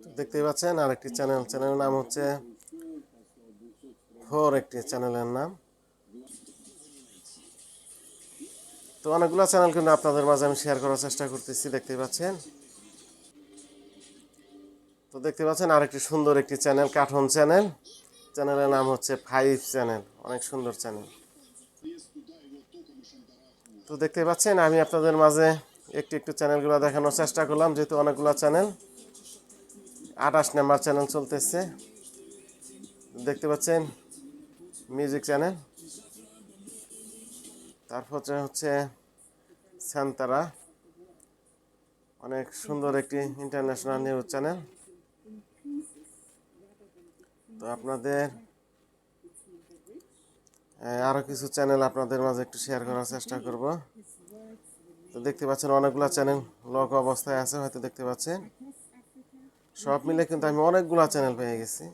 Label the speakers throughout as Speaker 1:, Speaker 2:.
Speaker 1: দেখতেই পাচ্ছেন আরেকটি চ্যানেল। চ্যানেলের নাম হচ্ছে ফোর একটি চ্যানেলের নাম। তো অনেকগুলো চ্যানেল কিন্তু আপনাদের মাঝে আমি শেয়ার করার চেষ্টা করতেছি, দেখতেই পাচ্ছেন। তো দেখতে পাচ্ছেন আরেকটি সুন্দর একটি চ্যানেল, কার্টুন চ্যানেল। চ্যানেলের নাম হচ্ছে ফাইভ চ্যানেল, অনেক সুন্দর চ্যানেল। তো দেখতে পাচ্ছেন আমি আপনাদের মাঝে একটু একটু চ্যানেলগুলো দেখানোর চেষ্টা করলাম, যেহেতু অনেকগুলো চ্যানেল। আঠাশ নাম্বার চ্যানেল চলতেছে। দেখতে পাচ্ছেন মিউজিক চ্যানেল তারপর হচ্ছে সান্তারা অনেক সুন্দর একটি ইন্টারন্যাশনাল নিউজ চ্যানেল তো আপনাদের আহ, আরও কিছু চ্যানেল আপনাদের মাঝে একটু শেয়ার করার চেষ্টা করব। তো দেখতে পাচ্ছেন অনেকগুলো চ্যানেল লক অবস্থায় আছে হয়তো দেখতে পাচ্ছেন। সব মিলে কিন্তু আমি অনেকগুলা চ্যানেল পেয়ে গেছি।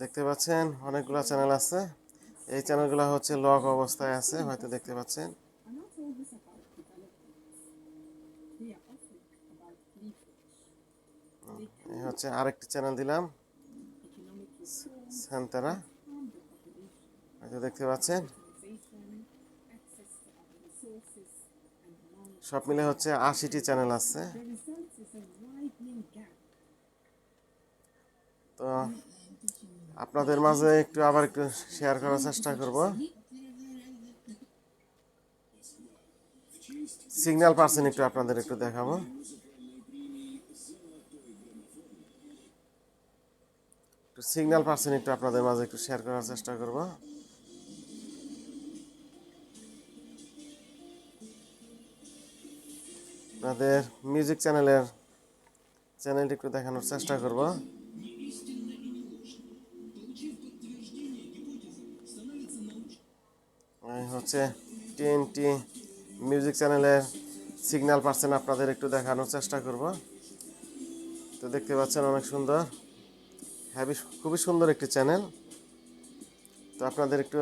Speaker 1: দেখতে পাচ্ছেন, অনেকগুলা চ্যানেল আছে। এই চ্যানেলগুলো হচ্ছে লক অবস্থায় আছে, হয়তো দেখতে পাচ্ছেন। হচ্ছে আরেকটি চ্যানেল দিলাম। সান্তারা দেখতে পাচ্ছেন। সব মিলে হচ্ছে আশিটি চ্যানেল আছে। তো আপনাদের মাঝে একটু আবার একটু শেয়ার করার চেষ্টা করব। সিগন্যাল পার্সেন্ট একটু আপনাদের একটু দেখাবো। সিগন্যাল একটু আপনাদের মাঝে একটু শেয়ার করার চেষ্টা করব। আপনাদের মিউজিক চ্যানেলের চ্যানেলটি একটু দেখানোর চেষ্টা করব। হচ্ছে টিএনটি মিউজিক চ্যানেলের সিগন্যাল পার্সেন্ট আপনাদের একটু দেখানোর চেষ্টা করব। তো দেখতে পাচ্ছেন অনেক সুন্দর। হ্যাভি খুবই সুন্দর একটি চ্যানেল। তো আপনাদের একটু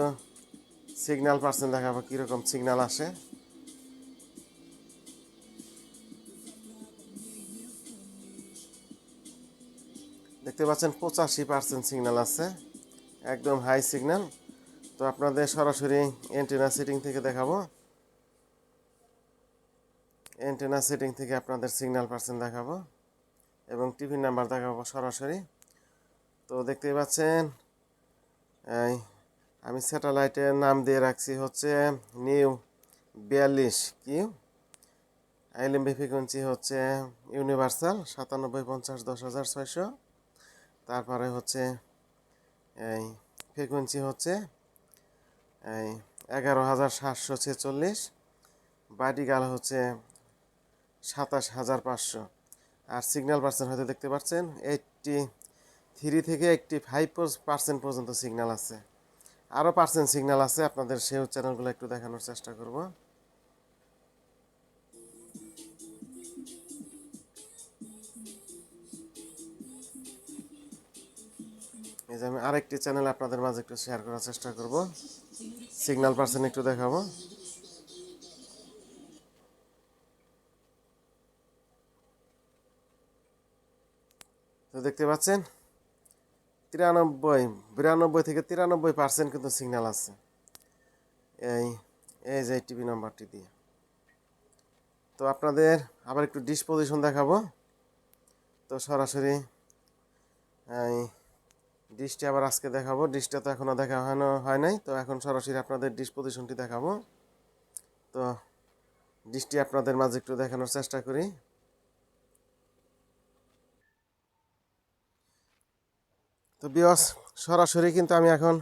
Speaker 1: সিগন্যাল পার্সেন্ট দেখাবো, কীরকম সিগন্যাল আসে। দেখতে পাচ্ছেন, পঁচাশি পার্সেন্ট সিগন্যাল আছে। একদম হাই সিগন্যাল তো আপনাদের সরাসরি এন্টেনা সেটিং থেকে দেখাবো। এন্টেনা সেটিং থেকে আপনাদের সিগন্যাল পার্সেন্ট দেখাবো। এবং টিভি নাম্বার দেখাবো সরাসরি। তো দেখতে পাচ্ছেন? এই, আমি স্যাটেলাইটের নাম দিয়ে রাখছি হচ্ছে নিউ বিয়াল্লিশ কিউ আইএলএমবি ফ্রিকোয়েন্সি হচ্ছে ইউনিভার্সাল, সাতানব্বই পঞ্চাশ, দশ হাজার ছয়শো। তারপরে হচ্ছে এই ফ্রিকোয়েন্সি হচ্ছে এই এগারো হাজার সাতশো ছেচল্লিশ বাডিগাল হচ্ছে সাতাশ হাজার পাঁচশো। আর সিগন্যাল পার্সেন্ট হয়তো দেখতে পাচ্ছেন, এইটটি থ্রি থেকে এইটটি ফাইভ পার্সেন্ট পর্যন্ত সিগন্যাল আছে। আরও পার্সেন্ট সিগন্যাল আছে, আপনাদের সেও চ্যানেলগুলো একটু দেখানোর চেষ্টা করব। এই যে আমি আরেকটি চ্যানেল আপনাদের মাঝে একটু শেয়ার করার চেষ্টা করব। সিগন্যাল পার্সেন্ট একটু দেখাবো। তো দেখতে পাচ্ছেন তিরানব্বই, বিরানব্বই থেকে তিরানব্বই পার্সেন্ট কিন্তু সিগন্যাল আছে। এই এই যে টিভি নাম্বারটি দিয়ে। তো আপনাদের আবার একটু ডিসপোজিশন দেখাবো। তো সরাসরি, এই ডিশটি আবার আজকে দেখাবো। ডিশটা তো এখনও দেখা হয়নো, হয় নাই। তো এখন সরাসরি আপনাদের ডিসপোজিশনটি দেখাবো। তো ডিশটি আপনাদের মাঝে একটু দেখানোর চেষ্টা করি। তো বিয়স সরাসরি কিন্তু আমি এখন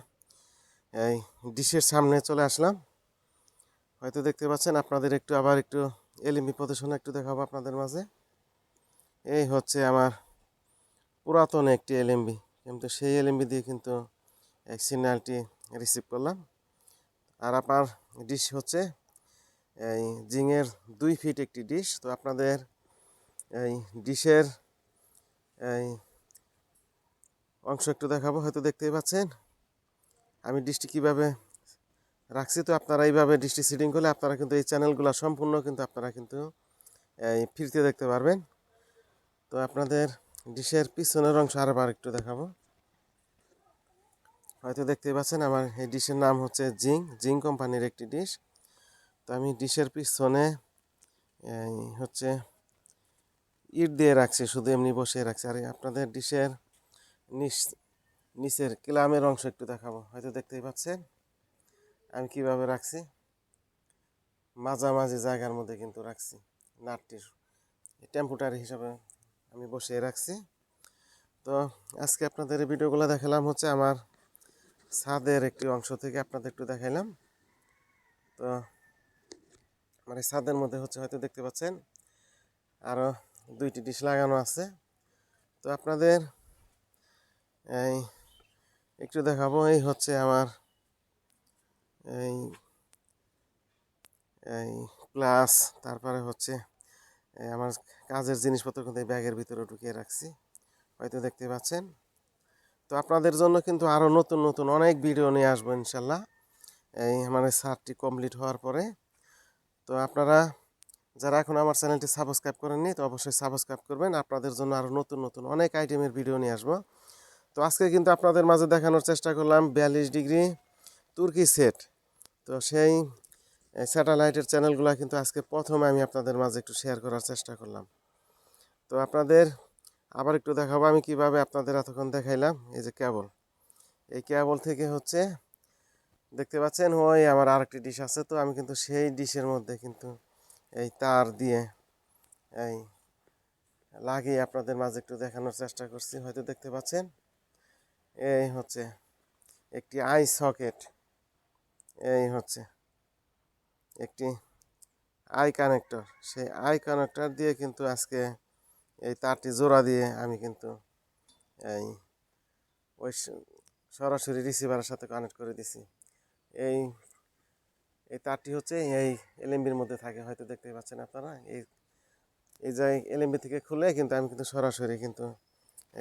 Speaker 1: এই ডিশের সামনে চলে আসলাম। হয়তো দেখতে পাচ্ছেন, আপনাদের একটু আবার একটু এলিমি প্রদর্শন একটু দেখাবো আপনাদের মাঝে। এই হচ্ছে আমার পুরাতন একটি এলএমবি। কিন্তু সেই এলএমবি দিয়ে কিন্তু এই সিগন্যালটি রিসিভ করলাম। আর আপনার ডিশ হচ্ছে এই জিংয়ের দুই ফিট একটি ডিশ। তো আপনাদের এই ডিশের এই অংশ একটু দেখাবো, হয়তো দেখতেই পাচ্ছেন। আমি ডিশটি কীভাবে রাখছি, তো আপনারা এইভাবে ডিশটি সিটিং করলে আপনারা কিন্তু এই চ্যানেলগুলো সম্পূর্ণ কিন্তু আপনারা কিন্তু ফ্রিতে দেখতে পারবেন। তো আপনাদের ডিশের পিছনের অংশ আরেকবার একটু দেখাবো। হয়তো দেখতেই পাচ্ছেন আমার এই ডিশের নাম হচ্ছে জিং জিং কোম্পানির একটি ডিশ। তো আমি ডিশের পিছনে হচ্ছে ইট দিয়ে রাখছি, শুধু এমনি বসিয়ে রাখছি। আর আপনাদের ডিশের নিচ, নিচের ক্লামের অংশ একটু দেখাবো। হয়তো দেখতেই পাচ্ছেন? আমি কীভাবে রাখছি? মাঝামাঝি জায়গার মধ্যে কিন্তু রাখছি। নাটটির টেম্পুটারি হিসাবে আমি বসিয়ে রাখছি। তো আজকে আপনাদের ভিডিওগুলো দেখালাম হচ্ছে আমার ছাদের একটি অংশ থেকে আপনাদের একটু দেখাইলাম। তো এই ছাদের মধ্যে হচ্ছে হয়তো দেখতে পাচ্ছেন আরও দুইটি ডিশ লাগানো আছে। তো আপনাদের এই, একটু দেখাবো, এই হচ্ছে আমার, এই এই প্লাস তারপরে হচ্ছে আমার কাজের জিনিসপত্র কিন্তু এই ব্যাগের ভিতরে ঢুকিয়ে রাখছি, হয়তো দেখতে পাচ্ছেন। তো আপনাদের জন্য কিন্তু আরও নতুন নতুন অনেক ভিডিও নিয়ে আসব ইনশাল্লাহ। এই মানে সারটি কমপ্লিট হওয়ার পরে, তো আপনারা যারা এখন আমার চ্যানেলটি সাবস্ক্রাইব করেননি, তো অবশ্যই সাবস্ক্রাইব করবেন। আপনাদের জন্য আরও নতুন নতুন অনেক আইটেমের ভিডিও নিয়ে আসব। তো আজকে কিন্তু আপনাদের মাঝে দেখানোর চেষ্টা করলাম বিয়াল্লিশ ডিগ্রি তুর্কি সেট। তো সেই স্যাটেলাইটের চ্যানেলগুলো কিন্তু আজকে প্রথমে আমি আপনাদের মাঝে একটু শেয়ার করার চেষ্টা করলাম। তো আপনাদের আবার একটু দেখাবো আমি কীভাবে আপনাদের এতক্ষণ দেখাইলাম, এই যে কেবল। এই কেবল থেকে হচ্ছে, দেখতে পাচ্ছেন? ওই আমার আরেকটি ডিশ আছে, তো আমি কিন্তু সেই ডিশের মধ্যে কিন্তু এই তার দিয়ে এই লাগিয়ে আপনাদের মাঝে একটু দেখানোর চেষ্টা করছি। হয়তো দেখতে পাচ্ছেন? এই হচ্ছে একটি আই সকেট এই হচ্ছে একটি আই কানেক্টর সেই আই কানেক্টর দিয়ে কিন্তু আজকে এই তারটি জোড়া দিয়ে আমি কিন্তু এই ওই সরাসরি রিসিভারের সাথে কানেক্ট করে দিছি। এই এই তারটি হচ্ছে এই এলএমবির মধ্যে থাকে, হয়তো দেখতে পাচ্ছেন আপনারা। এই এই যে এলএমবি থেকে খুলে কিন্তু আমি কিন্তু সরাসরি কিন্তু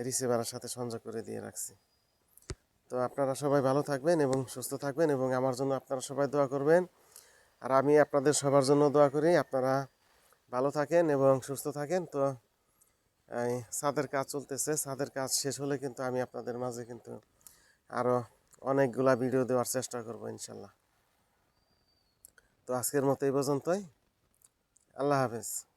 Speaker 1: রিসিভারের সাথে সংযোগ করে দিয়ে রাখছি। তো আপনারা সবাই ভালো থাকবেন এবং সুস্থ থাকবেন এবং আমার জন্য আপনারা সবাই দোয়া করবেন। আর আমি আপনাদের সবার জন্য দোয়া করি, আপনারা ভালো থাকেন এবং সুস্থ থাকেন। তো, এই ছাদের কাজ চলতেছে, ছাদের কাজ শেষ হলে কিন্তু আমি আপনাদের মাঝে কিন্তু আরও অনেকগুলা ভিডিও দেওয়ার চেষ্টা করব ইনশাল্লাহ। তো আজকের মতো এই পর্যন্তই। আল্লাহ হাফেজ।